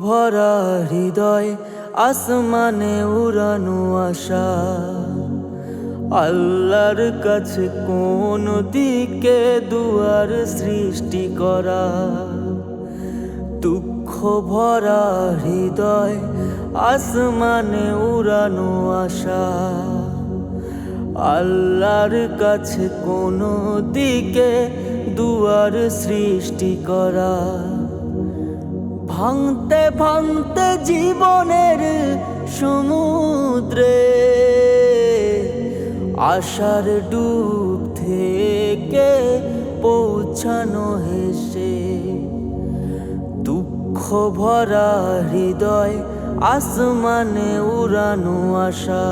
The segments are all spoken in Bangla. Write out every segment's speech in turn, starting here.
ভরা হৃদয় আসমানে উড়ানো আশা। আল্লাহর কাছে কোন দিকে দুয়ার সৃষ্টি করা? দুঃখ ভরা হৃদয় আসমানে উড়ানো আশা। আল্লাহর কাছে কোন দিকে দুয়ার সৃষ্টি করা? ভাঙতে ভাঙতে জীবনের সমুদ্রে আশার ডুব থেকে পৌঁছানো হেসে দুঃখ ভরা হৃদয় আসমানে উড়ানো আশা।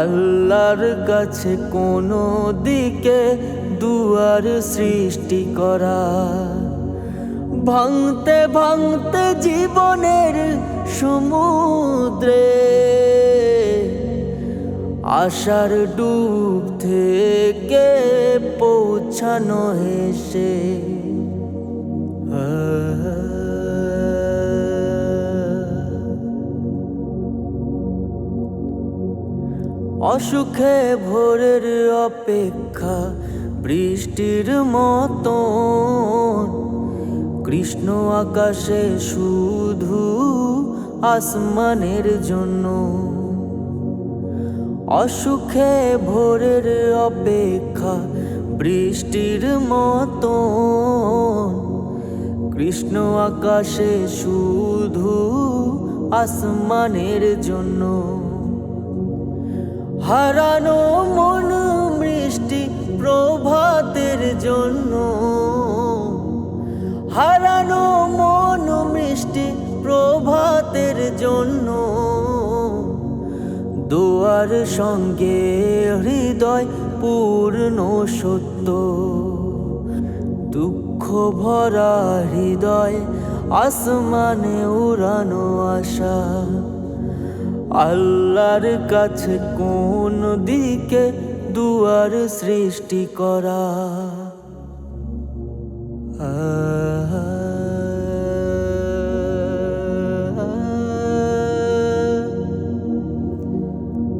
আল্লাহর কাছে কোনো দিকে দুয়ার সৃষ্টি করা। ভাঙতে ভাঙতে জীবনের সমুদ্রে আশার ডুব থেকে পৌঁছানো হেসে। অসুখে ভোরের অপেক্ষা বৃষ্টির মতো কৃষ্ণ আকাশে শুধু আসমানের জন্য। অসুখে ভোরের অপেক্ষা বৃষ্টির মতো কৃষ্ণ আকাশে শুধু আসমানের জন্য। হারানো দুয়ার সঙ্গে হৃদয় পূর্ণ সত্য। দুঃখ ভরা হৃদয়, আসমানে উড়ানো আশা। আল্লাহর কাছে কোন দিকে দুয়ার সৃষ্টি করা? আ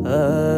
Uh...